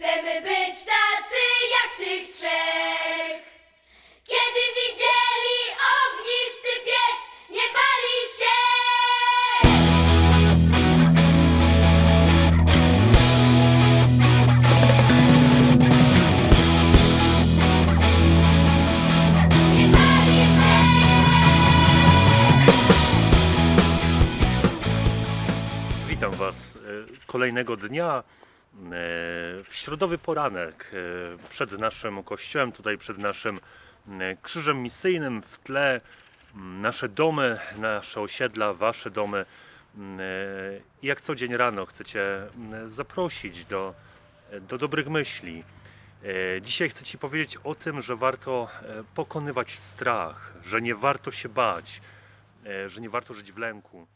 Chcemy być tacy jak tych trzech. Kiedy widzieli ognisty piec, nie bali się. Nie się. Witam Was e, kolejnego dnia e, w środowy poranek e, przed naszym kościołem, tutaj przed naszym e, krzyżem misyjnym w tle m, nasze domy, nasze osiedla, Wasze domy. M, e, jak co dzień rano chcecie m, zaprosić do, do dobrych myśli. Dzisiaj chcę Ci powiedzieć o tym, że warto pokonywać strach, że nie warto się bać, że nie warto żyć w lęku.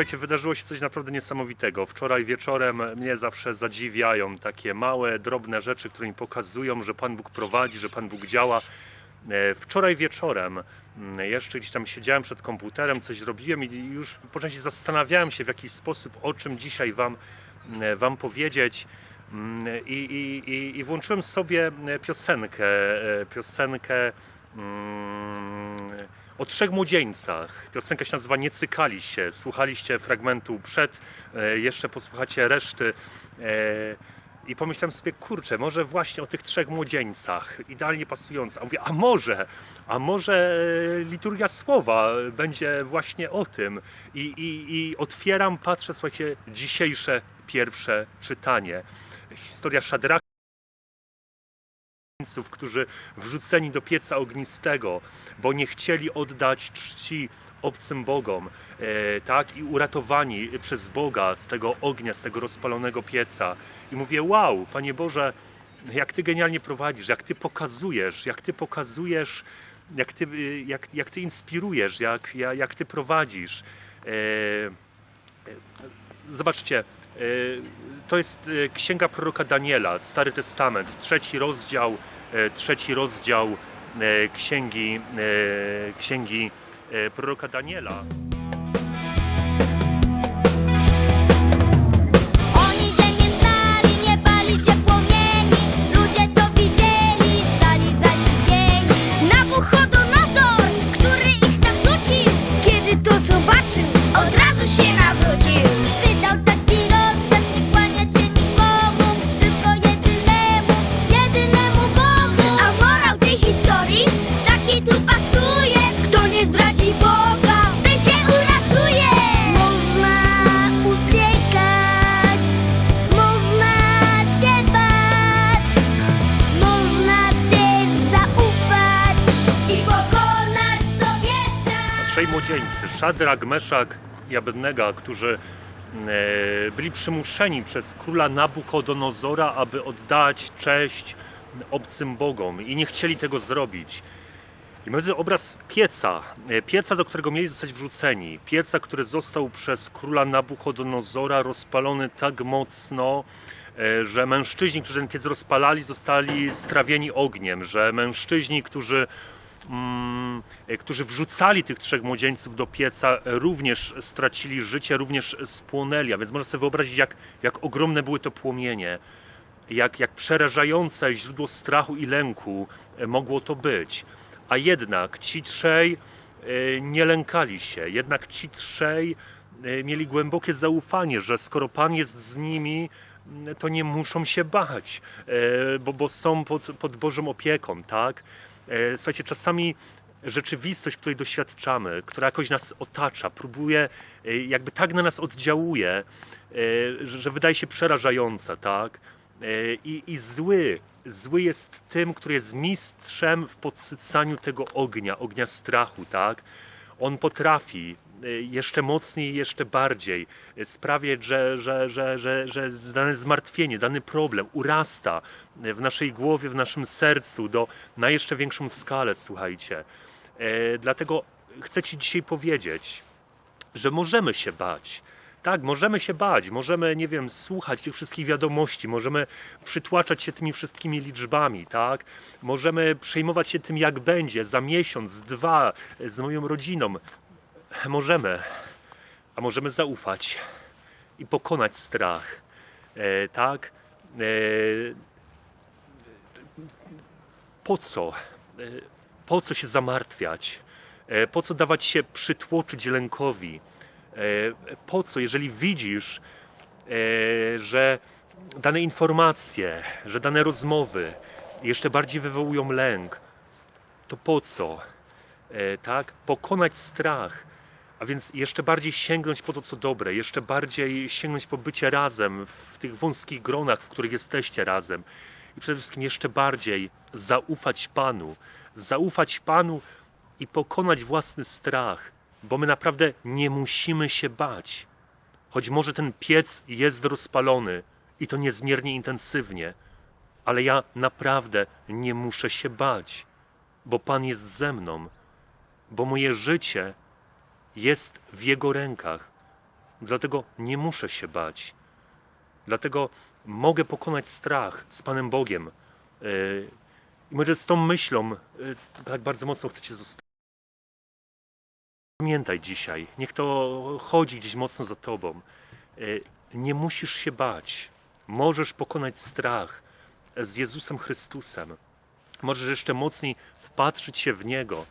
Słuchajcie, wydarzyło się coś naprawdę niesamowitego. Wczoraj wieczorem mnie zawsze zadziwiają takie małe, drobne rzeczy, które mi pokazują, że Pan Bóg prowadzi, że Pan Bóg działa. E, Wczoraj wieczorem mm, jeszcze gdzieś tam siedziałem przed komputerem, coś robiłem i już po części zastanawiałem się w jakiś sposób, o czym dzisiaj Wam, mm, wam powiedzieć. Mm, I, i, i, I włączyłem sobie piosenkę, e, piosenkę o trzech młodzieńcach. Piosenka się nazywa Nie cykali się. Słuchaliście fragmentu przed, e, jeszcze posłuchacie reszty. e, I pomyślałem sobie, kurczę, może właśnie o tych trzech młodzieńcach, idealnie pasująca. A mówię, a może, a może e, liturgia słowa będzie właśnie o tym. I, i, i otwieram, patrzę, słuchajcie, dzisiejsze pierwsze czytanie. Historia Szadraka młodzieńców, którzy wrzuceni do pieca ognistego, bo nie chcieli oddać czci obcym bogom, e, tak, i uratowani przez Boga z tego ognia, z tego rozpalonego pieca. I mówię, wow, Panie Boże, jak Ty genialnie prowadzisz, jak Ty pokazujesz, jak Ty pokazujesz, jak Ty, y, jak, jak ty inspirujesz, jak, jak, jak Ty prowadzisz. E, Zobaczcie, e, to jest e, księga proroka Daniela, Stary Testament, trzeci rozdział, trzeci rozdział księgi, księgi proroka Daniela. Młodzieńcy, Szadrak, Meszak i Abednego, którzy e, byli przymuszeni przez króla Nabuchodonozora, aby oddać cześć obcym bogom i nie chcieli tego zrobić. I mamy obraz pieca, e, pieca, do którego mieli zostać wrzuceni. Pieca, który został przez króla Nabuchodonozora rozpalony tak mocno, e, że mężczyźni, którzy ten piec rozpalali, zostali strawieni ogniem, że mężczyźni, którzy, którzy wrzucali tych trzech młodzieńców do pieca, e, również stracili życie, również spłonęli. A więc można sobie wyobrazić, jak, jak ogromne były to płomienie jak, jak przerażające źródło strachu i lęku e, mogło to być. A jednak ci trzej e, nie lękali się, jednak ci trzej e, mieli głębokie zaufanie, że skoro Pan jest z nimi, m, to nie muszą się bać, e, bo, bo są pod, pod Bożą opieką, tak? E, Słuchajcie, czasami rzeczywistość, której doświadczamy, która jakoś nas otacza, próbuje, e, jakby tak na nas oddziałuje, e, że wydaje się przerażająca, tak? I, I zły, zły jest tym, który jest mistrzem w podsycaniu tego ognia, ognia strachu, tak? On potrafi jeszcze mocniej, jeszcze bardziej e, sprawiać, że, że, że, że, że dane zmartwienie, dany problem urasta e, w naszej głowie, w naszym sercu do, na jeszcze większą skalę, słuchajcie. Dlatego chcę Ci dzisiaj powiedzieć, że możemy się bać. Tak, możemy się bać, możemy, nie wiem, słuchać tych wszystkich wiadomości, możemy przytłaczać się tymi wszystkimi liczbami, tak? Możemy przejmować się tym, jak będzie za miesiąc, dwa, z moją rodziną. Możemy, a możemy zaufać i pokonać strach, e, tak? E, po co? E, po co się zamartwiać? E, Po co dawać się przytłoczyć lękowi? E, Po co, jeżeli widzisz, e, że dane informacje, że dane rozmowy jeszcze bardziej wywołują lęk, to po co? E, Tak? Pokonać strach, a więc jeszcze bardziej sięgnąć po to, co dobre, jeszcze bardziej sięgnąć po bycie razem w tych wąskich gronach, w których jesteście razem. I przede wszystkim jeszcze bardziej zaufać Panu, zaufać Panu i pokonać własny strach, bo my naprawdę nie musimy się bać. Choć może ten piec jest rozpalony i to niezmiernie intensywnie, ale ja naprawdę nie muszę się bać, bo Pan jest ze mną, bo moje życie jest w Jego rękach. Dlatego nie muszę się bać. Dlatego mogę pokonać strach z Panem Bogiem. Yy, I może z tą myślą yy, tak bardzo mocno chcecie zostać. Pamiętaj dzisiaj, niech to chodzi gdzieś mocno za Tobą. Yy, Nie musisz się bać. Możesz pokonać strach z Jezusem Chrystusem. Możesz jeszcze mocniej wpatrzyć się w Niego.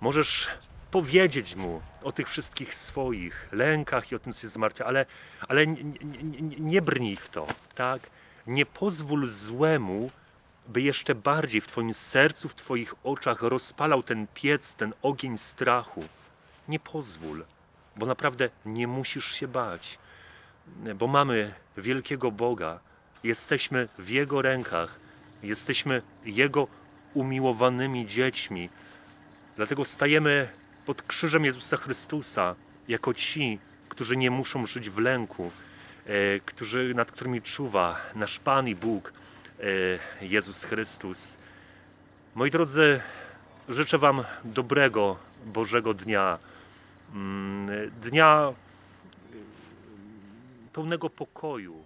Możesz powiedzieć Mu o tych wszystkich swoich lękach i o tym, co się zmartwia, ale, ale nie, nie, nie brnij w to, tak? Nie pozwól złemu, by jeszcze bardziej w Twoim sercu, w Twoich oczach rozpalał ten piec, ten ogień strachu. Nie pozwól, bo naprawdę nie musisz się bać, bo mamy wielkiego Boga, jesteśmy w Jego rękach, jesteśmy Jego umiłowanymi dziećmi. Dlatego stajemy pod krzyżem Jezusa Chrystusa jako ci, którzy nie muszą żyć w lęku, e, którzy, nad którymi czuwa nasz Pan i Bóg, e, Jezus Chrystus. Moi drodzy, życzę Wam dobrego Bożego dnia. Mm, Dnia e, pełnego pokoju,